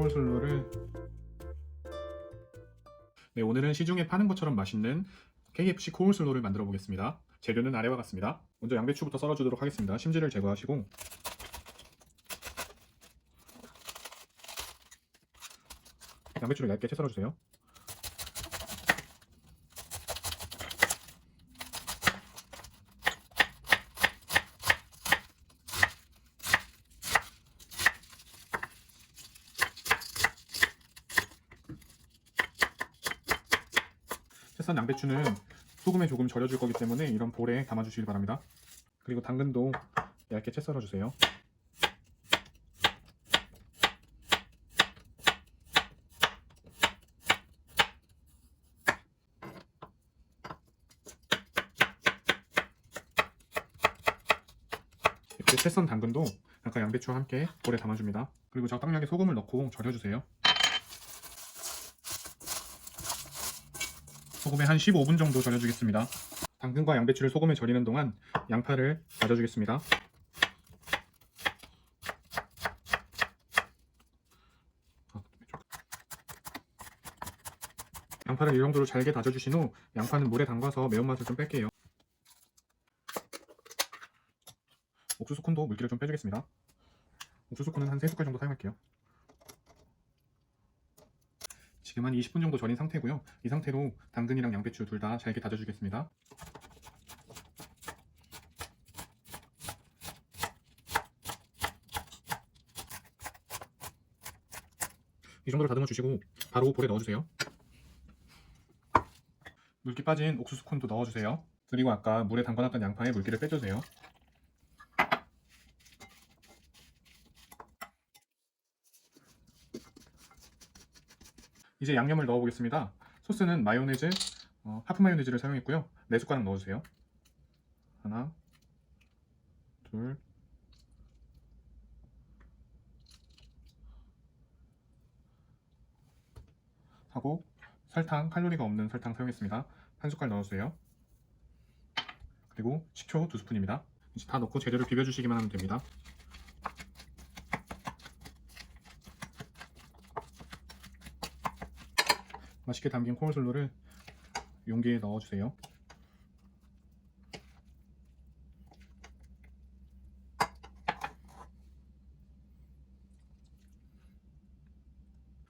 코울슬로를 네 오늘은 시중에 파는 것처럼 맛있는 KFC 코울슬로를 만들어 보겠습니다. 재료는 아래와 같습니다. 먼저 양배추부터 썰어주도록 하겠습니다. 심지를 제거하시고 양배추를 얇게 채 썰어주세요. 채썬 양배추는 소금에 조금 절여줄 거기 때문에 이런 볼에 담아주시기 바랍니다. 그리고 당근도 얇게 채 썰어주세요. 채썬 당근도 약간 양배추와 함께 볼에 담아줍니다. 그리고 적당량의 소금을 넣고 절여주세요. 소금에 한 15분 정도 절여주겠습니다. 당근과 양배추를 소금에 절이는 동안 양파를 다져주겠습니다. 양파를 이 정도로 잘게 다져주신 후 양파는 물에 담가서 매운맛을 좀 뺄게요. 옥수수 콘도 물기를 좀 빼주겠습니다. 옥수수 콘은 한 3숟갈 정도 사용할게요. 지금 한 20분 정도 절인 상태고요. 이 상태로 당근이랑 양배추 둘 다 잘게 다져주겠습니다. 이 정도로 다듬어 주시고 바로 볼에 넣어주세요. 물기 빠진 옥수수 콘도 넣어주세요. 그리고 아까 물에 담가놨던 양파에 물기를 빼주세요. 이제 양념을 넣어보겠습니다. 소스는 마요네즈, 어, 하프 마요네즈를 사용했고요. 4숟가락 넣어주세요. 하나, 둘, 하고 설탕, 칼로리가 없는 설탕 사용했습니다. 한 숟갈 넣어주세요. 그리고 식초 두 스푼입니다. 이제 다 넣고 제대로 비벼주시기만 하면 됩니다. 맛있게 담긴 콩슬로를 용기에 넣어주세요.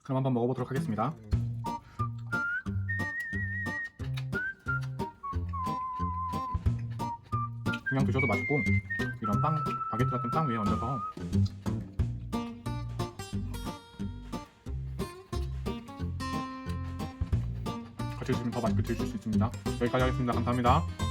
그럼 한번 먹어보도록 하겠습니다. 그냥 드셔도 맛있고 이런 빵, 바게트 같은 빵 위에 얹어서 드시면 더 맛있게 드실 수 있습니다. 여기까지 하겠습니다. 감사합니다.